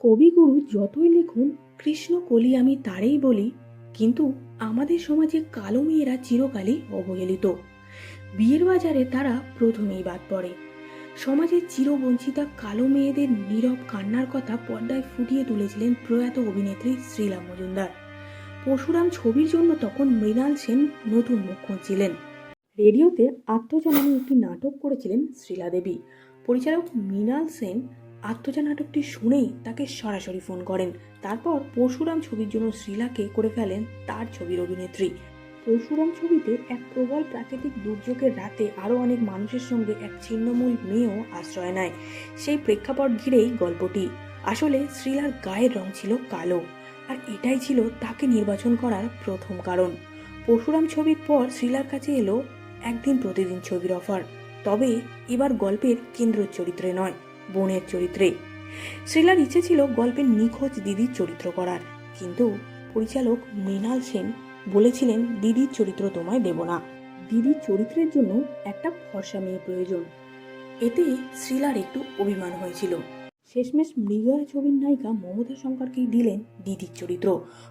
কবিগুরু যতই লিখুন, কৃষ্ণ কলি আমি তারেই বলি, কিন্তু আমাদের সমাজে কালো মেয়েরা চিরকালই অবহেলিত। বিয়ের বাজারে তারা প্রথমেই বাদ পড়ে। সমাজের চিরবঞ্চিতা কালো মেয়েদের নীরব কান্নার কথা পর্দায় ফুটিয়ে তুলেছিলেন প্রয়াত অভিনেত্রী শ্রীলা মজুমদার। পরশুরাম ছবির জন্য তখন মৃণাল সেন নতুন মুখ খুঁজছিলেন। রেডিওতে আত্মজা একটি নাটক করেছিলেন শ্রীলা দেবী পরিচালক মৃণাল সেন আত্মজা নাটকটি শুনেই তাকে সরাসরি ফোন করেন। তারপর পরশুরাম ছবির জন্য শ্রীলাকে করে ফেলেন তার ছবির অভিনেত্রী। পরশুরাম ছবিতে এক প্রবল প্রাকৃতিক দুর্যোগের রাতে আরও অনেক মানুষের সঙ্গে এক ছিন্নমূল মেয়েও আশ্রয় নেয়। সেই প্রেক্ষাপট ঘিরেই গল্পটি। আসলে শ্রীলার গায়ের রং ছিল কালো, আর এটাই ছিল তাকে নির্বাচন করার প্রথম কারণ। পরশুরাম ছবির পর শ্রীলার কাছে এলো একদিন প্রতিদিন ছবির অফার। তবে এবার গল্পের কেন্দ্র চরিত্রে নয়। বোনের চরিত্রে। শ্রীলার ইচ্ছে ছিল গল্পের নিখোঁজ দিদির চরিত্র করার, কিন্তু পরিচালক মৃণাল সেন বলেছিলেন, দিদির চরিত্র তোমায় দেব না। দিদির চরিত্রের জন্য একটা ফর্সা মেয়ে প্রয়োজন। এতে শ্রীলার একটু অভিমান হয়েছিল। শেষমেশ মৃগয়া ছবির নায়িকা মমতা শঙ্করকেই দিলেন দিদির চরিত্র।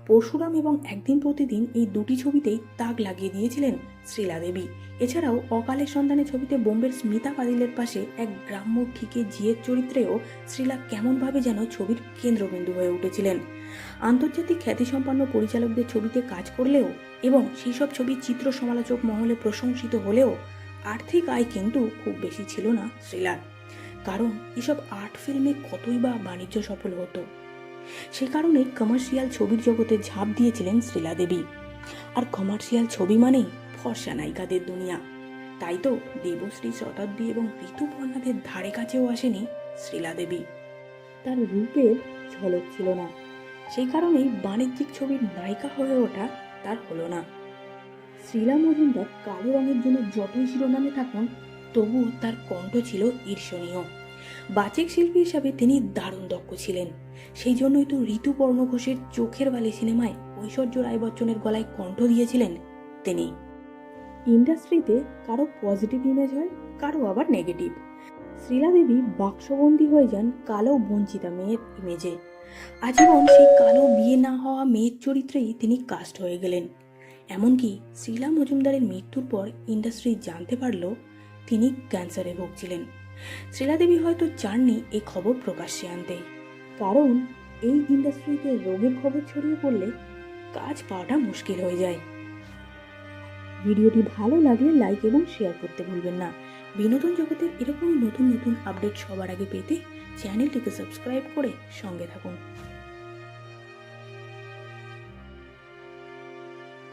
পরশুরাম এবং একদিন প্রতিদিন এই দুটি ছবিতেই তাক লাগিয়ে দিয়েছিলেন শ্রীলা দেবী। এছাড়াও অকালের সন্তানের ছবিতে বোম্বের স্মিতা পাদিলের পাশে এক গ্রাম্য ঠিকে জিয়ের চরিত্রেও শ্রীলা কেমনভাবে যেন ছবির কেন্দ্রবিন্দু হয়ে উঠেছিলেন। আন্তর্জাতিক খ্যাতিসম্পন্ন পরিচালকদের ছবিতে কাজ করলেও এবং সেই সব ছবির চিত্র সমালোচক মহলে প্রশংসিত হলেও আর্থিক আয় কিন্তু খুব বেশি ছিল না শ্রীলার। কারণ এসব আর্ট ফিল্মে কতই বা বাণিজ্য সফল হতো। সে কারণে কমার্শিয়াল ছবির জগতে ঝাঁপ দিয়েছিলেন শ্রীলা দেবী। আর কমার্শিয়াল ছবি মানেই ফর্সা নায়িকাদের দুনিয়া। তাই তো দেবশ্রী শতাব্দী এবং ঋতুপর্ণাদের ধারে কাছেও আসেনি শ্রীলা দেবী। তার রূপের ঝলক ছিল না। সেই কারণেই বাণিজ্যিক ছবির নায়িকা হয়ে ওঠা তার হলো না। শ্রীলা মজুমদার কালো রঙের জন্য যতই শিরোনামে থাকুন, তবুও তার কণ্ঠ ছিল ঈর্ষণীয়। বাচিক শিল্পী হিসাবে তিনি দারুণ দক্ষ ছিলেন। সেই জন্যই তো ঋতুপর্ণ ঘোষের চোখের বালি সিনেমায় ঐশ্বর্য রায় বচ্চনের গলায় কণ্ঠ দিয়েছিলেন তিনি। ইন্ডাস্ট্রিতে কারও পজিটিভ ইমেজ হয়, কারও আবার নেগেটিভ। শ্রীলা দেবী বাক্সবন্দী হয়ে যান কালো বঞ্চিতা মেয়ের ইমেজে আজীবন সেই কালো বিয়ে না হওয়া মেয়ের চরিত্রেই তিনি কাস্ট হয়ে গেলেন। এমনকি শ্রীলা মজুমদারের মৃত্যুর পর ইন্ডাস্ট্রি জানতে পারল তিনি ক্যান্সারে ভুগছিলেন। শ্রীলা দেবী হয়তো চাননি এই খবর প্রকাশ্যে আনতে। কারণ এই ইন্ডাস্ট্রিতে রোগের খবর ছড়িয়ে পড়লে কাজ পাওয়াটা মুশকিল হয়ে যায়। ভিডিওটি ভালো লাগলে লাইক এবং শেয়ার করতে ভুলবেন না। বিনোদন জগতের এরকমই নতুন নতুন আপডেট সবার আগে পেতে চ্যানেলটিকে সাবস্ক্রাইব করে সঙ্গে থাকুন।